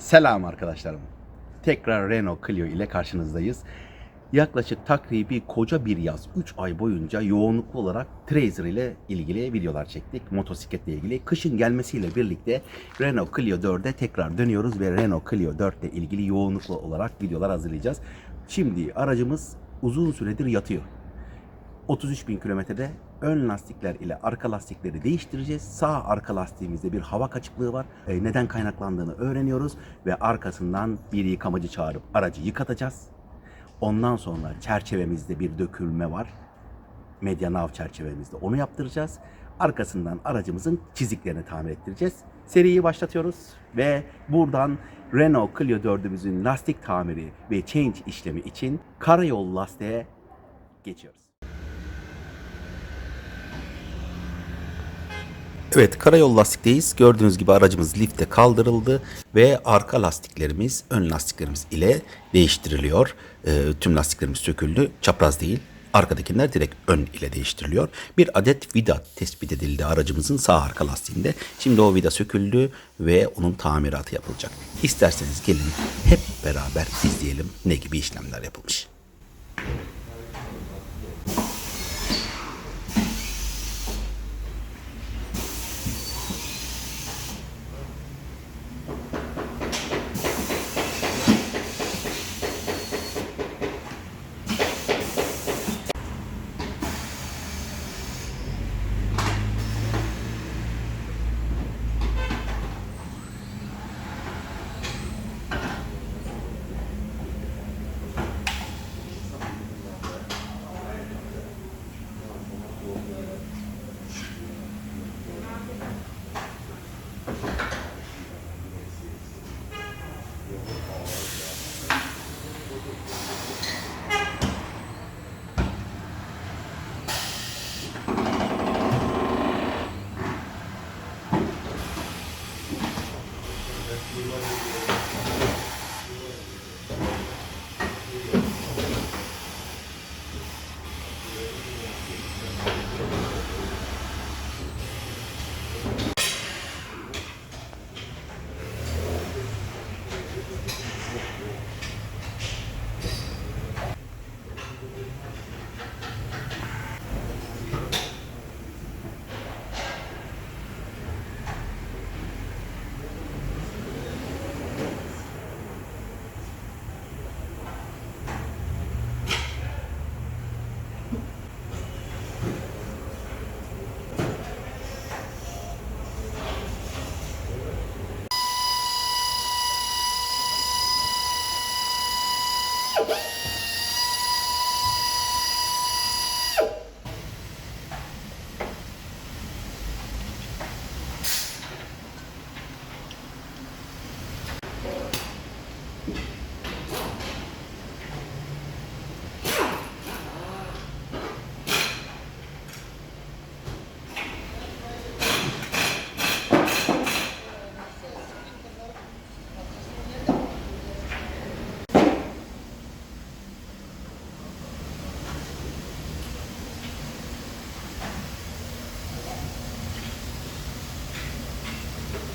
Selam arkadaşlarım. Tekrar Renault Clio ile karşınızdayız. Yaklaşık takribi koca bir yaz 3 ay boyunca yoğunluklu olarak Tracer ile ilgili videolar çektik. Motosikletle ilgili. Kışın gelmesiyle birlikte Renault Clio 4'e tekrar dönüyoruz ve Renault Clio 4 ile ilgili yoğunluklu olarak videolar hazırlayacağız. Şimdi aracımız uzun süredir yatıyor. 33 bin kilometrede ön lastikler ile arka lastikleri değiştireceğiz. Sağ arka lastiğimizde bir hava kaçıklığı var. E, neden kaynaklandığını öğreniyoruz ve arkasından bir yıkamacı çağırıp aracı yıkatacağız. Ondan sonra çerçevemizde bir dökülme var. Medya nav çerçevemizde onu yaptıracağız. Arkasından aracımızın çiziklerini tamir ettireceğiz. Seriyi başlatıyoruz ve buradan Renault Clio 4'ümüzün lastik tamiri ve change işlemi için karayol lastiğe geçiyoruz. Evet karayol lastikteyiz. Gördüğünüz gibi aracımız lifte kaldırıldı ve arka lastiklerimiz ön lastiklerimiz ile değiştiriliyor. Ee, tüm lastiklerimiz söküldü. Çapraz değil. Arkadakiler direkt ön ile değiştiriliyor. Bir adet vida tespit edildi aracımızın sağ arka lastiğinde. Şimdi o vida söküldü ve onun tamiratı yapılacak. İsterseniz gelin hep beraber izleyelim ne gibi işlemler yapılmış.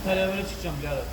Antalya'ya böyle çıkacağım birader.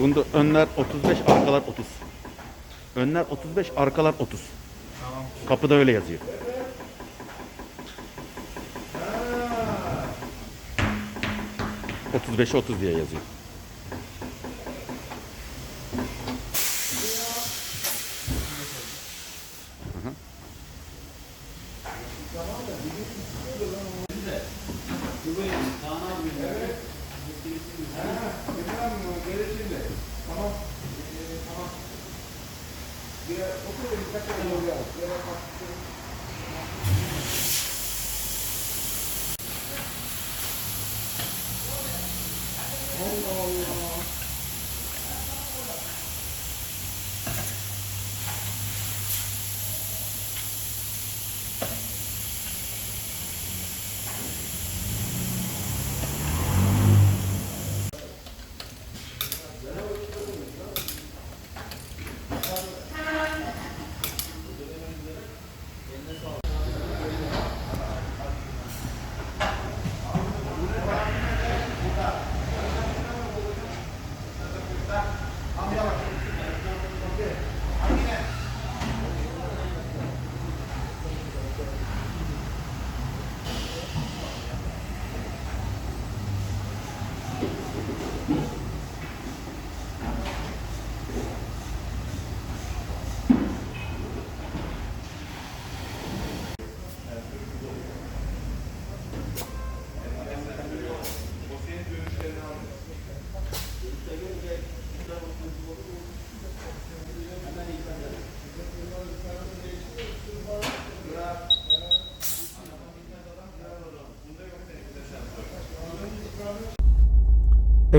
Bunda önler 35, arkalar 30. Önler 35, arkalar 30. Tamam. Kapıda öyle yazıyor. Otuz beşe otuz diye yazıyor. 僕の見かけの上は、上は買って。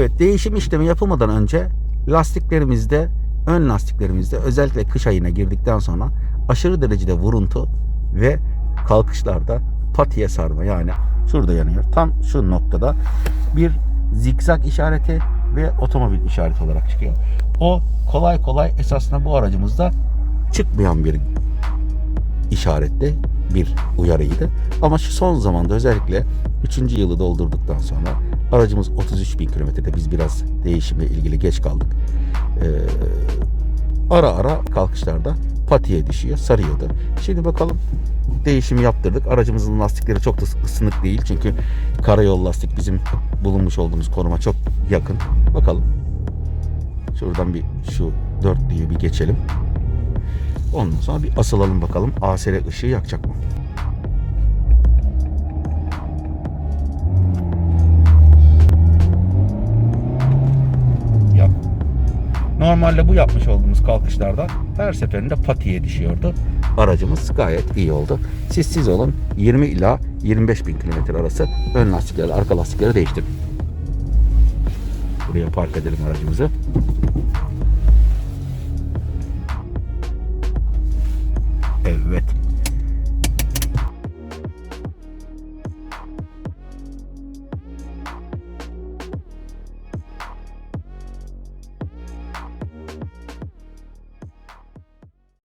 Evet değişim işlemi yapılmadan önce lastiklerimizde ön lastiklerimizde özellikle kış ayına girdikten sonra aşırı derecede vuruntu ve kalkışlarda patiye sarma yani şurada yanıyor. Tam şu noktada bir zikzak işareti ve otomobil işareti olarak çıkıyor. O kolay kolay esasında bu aracımızda çıkmayan bir işaretli bir uyarıydı. Ama şu son zamanda özellikle 3. yılı doldurduktan sonra aracımız 33 bin kilometrede biz biraz değişimle ilgili geç kaldık. Ee, ara ara kalkışlarda patiye düşüyor, sarıyordu. Şimdi bakalım değişimi yaptırdık. Aracımızın lastikleri çok da ısınık değil çünkü karayol lastik bizim bulunmuş olduğumuz konuma çok yakın. Bakalım. Şuradan bir şu dörtlüyü bir geçelim. Ondan sonra bir asılalım bakalım ASR ışığı yakacak mı? Normalde bu yapmış olduğumuz kalkışlarda her seferinde patiye düşüyordu. Aracımız gayet iyi oldu. Siz siz olun 20 ila 25 bin kilometre arası ön lastikleri arka lastikleri değiştirdim. Buraya park edelim aracımızı.